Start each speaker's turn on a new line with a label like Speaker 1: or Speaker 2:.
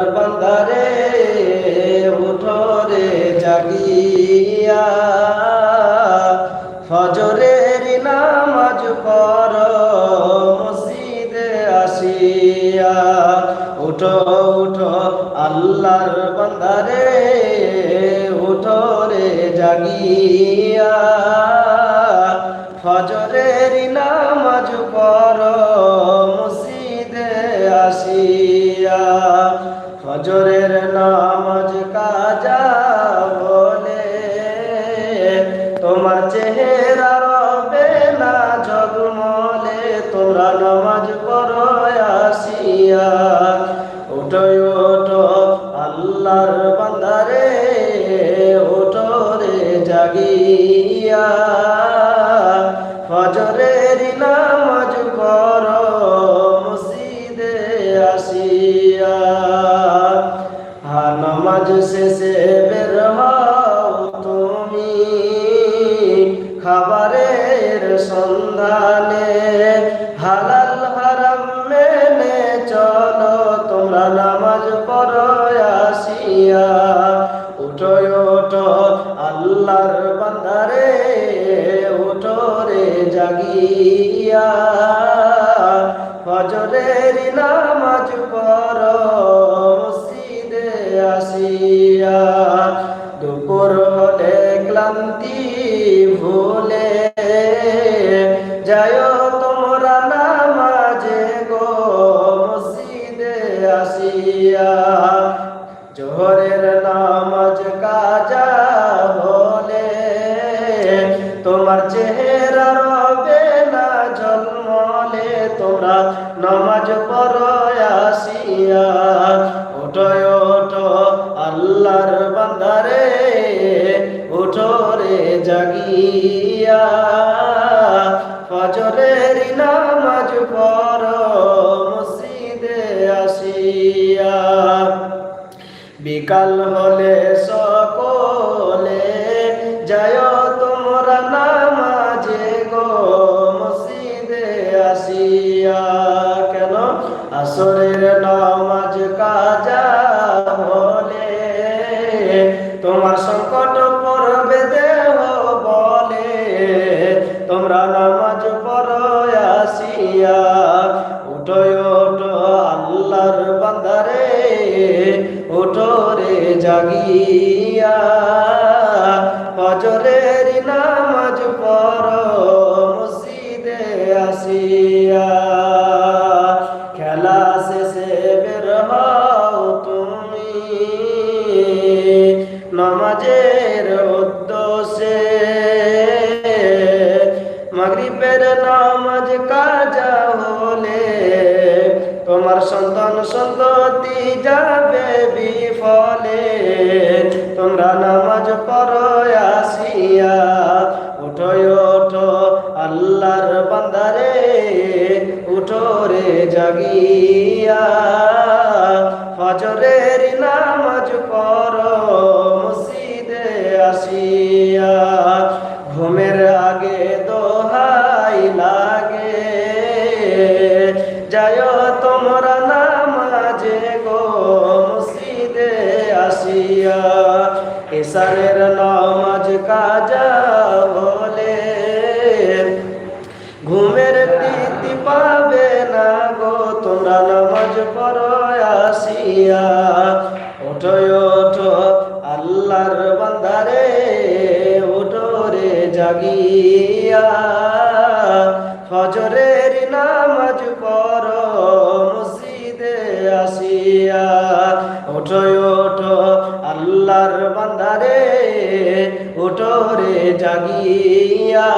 Speaker 1: বান্দারে উঠো রে জাগিয়া। ফজরের নামাজ পর মসজিদে আসিয়া। উঠো উঠো, আল্লাহর বান্দারে, উঠো রে জাগিয়া। তোমার চেহারা রবে না জগমলে তোমরা নামাজ পড়ো আসিয়া। উঠো উঠো আল্লাহর বান্দারে উঠো রে জাগিয়া। ফজরের নামাজ পড়ো মসজিদে আসিয়া। হা নামাজ শেষে বের হও। খাবারের সন্ধানে হালাল হারাম মেনে চলো, তোমরা নামাজ পড়ো আসিয়া। উঠো উঠো, আল্লাহর বান্দারে, উঠো রে জাগিয়া। জোহরের নামাজ কাজা বলে তোমার চেহারা রবে না জন্মলে, তোমরা নামাজ পড়ো আসিয়া ওঠো ওঠো আল্লাহর বান্দারে উঠো রে জাগিয়া ফজরের বিকাল হলে সকলে যায় তোমরা নামাজে গো মসজিদে আসিয়া। কেন? আসরের নামাজ কাজা হলে তোমার সংকট পড়বে দেহ বলে। তোমরা নামাজ জাগিয়া ফজরের সন্তান সন্ততি যাবে বিফলে। তোমরা নামাজ পড়ো আসিয়া, উঠো, ওঠো আল্লাহর বান্দারে, উঠো রে জাগিয়া। ফজরের নামাজ পর মসজিদে আসিয়া। ঘুমের আগে দোহাই লাগে। যায় এসারের নামাজ কাজা বলে ঘুমের প্রীতি পাবে না গো, তোমরা নামাজ পড়ো আসিয়া। ওঠো ওঠো, আল্লাহর বান্দারে, ওঠো রে জাগিয়া। ফজরের নামাজ পড়ো মসজিদে আসিয়া। ওঠো আল্লাহর বান্দারে ওটরে জাগিয়া